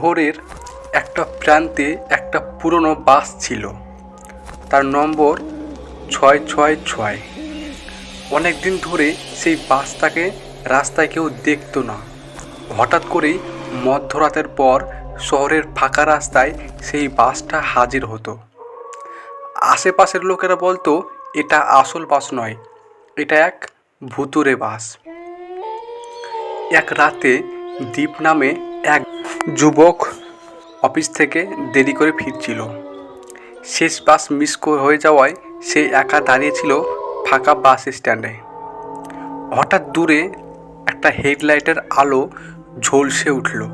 শহরের একটা প্রান্তে একটা পুরনো বাস ছিল। তার নম্বর ছয় ছয় ছয়। অনেক দিন ধরে সেই বাসটাকে রাস্তায় কেউ দেখতো না। হঠাৎ করেই মধ্যরাতের পর শহরের ফাঁকা রাস্তায় সেই বাসটা হাজির হতো। আশেপাশের লোকেরা বলতো, এটা আসল বাস নয়, এটা এক ভুতুরে বাস। এক রাতে দীপ নামে যুবক অফিস থেকে দেরি করে ফিরছিল। শেষ বাস মিস হয়ে যাওয়ায় সে একা দাঁড়িয়েছিল ফাঁকা বাস স্ট্যান্ডে। হঠাৎ দূরে একটা হেডলাইটের আলো ঝলসে উঠল।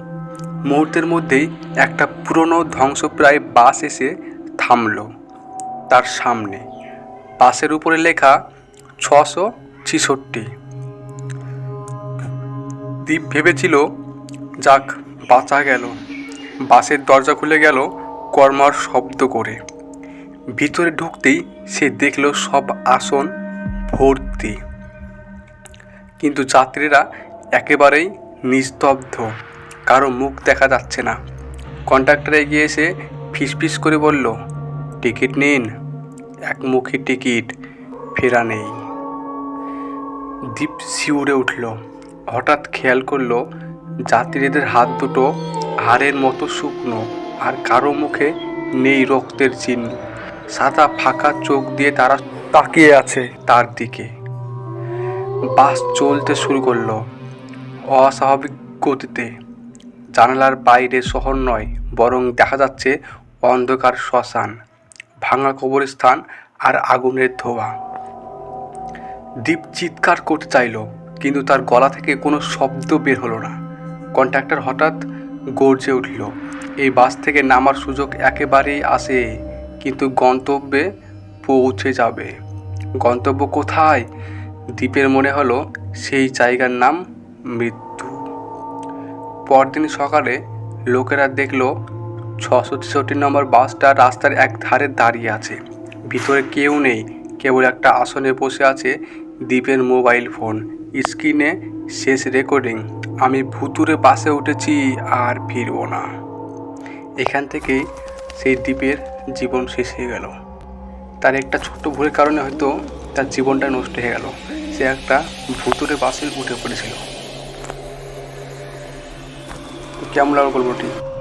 মুহূর্তের মধ্যেই একটা পুরনো ধ্বংসপ্রায় বাস এসে থামল তার সামনে। বাসের উপরে লেখা ছশো ছিষট্টি। দ্বীপ ভেবেছিল, যাক বাঁচা গেল। বাসের দরজা খুলে গেল কর্মার শব্দ করে। ভিতরে ঢুকতেই সে দেখল সব আসন ভর্তি। কিন্তু যাত্রীরা একেবারেই নিস্তব্ধ। কারও মুখ দেখা যাচ্ছে না। কন্ডাক্টর এগিয়ে এসে ফিসফিস করে বলল, টিকিট নিন। একমুখী টিকিট, ফেরা নেই। দীপ শিউরে উঠল। হঠাৎ খেয়াল করল যাত্রীদের হাত দুটো হাড়ের মতো শুকনো আর কারও মুখে নেই রক্তের চিহ্ন। সাদা ফাঁকা চোখ দিয়ে তারা তাকিয়ে আছে তার দিকে। বাস চলতে শুরু করল অস্বাভাবিক গতিতে। জানালার বাইরে শহর নয়, বরং দেখা যাচ্ছে অন্ধকার শ্মশান, ভাঙা কবরস্থান আর আগুনের ধোঁয়া। দীপ চিৎকার করতে চাইলো, কিন্তু তার গলা থেকে কোনো শব্দ বের হলো না। কন্ট্রাক্টর হঠাৎ গর্জে উঠল। এই বাস থেকে নামার সুযোগ একেবারেই আসে, কিন্তু গন্তব্যে পৌঁছে যাবে। গন্তব্য কোথায়? দ্বীপের মনে হলো সেই জায়গার নাম মৃত্যু। পরদিন সকালে লোকেরা দেখল ছশো ছেষট্টি নম্বর বাসটা রাস্তার এক ধারে দাঁড়িয়ে আছে। ভিতরে কেউ নেই, কেবল একটা আসনে বসে আছে দ্বীপের মোবাইল ফোন। স্ক্রিনে শেষ রেকর্ডিং। আমি ভুতুরে বাসে উঠেছি আর ফিরব না। এখান থেকে সেই দ্বীপের জীবন শেষ হয়ে গেল। তার একটা ছোট্ট ভুলের কারণে হয়তো তার জীবনটা নষ্ট হয়ে গেল। সে একটা ভুতুরে বাসে উঠে পড়েছিল। কেমন লাগল গল্পটি?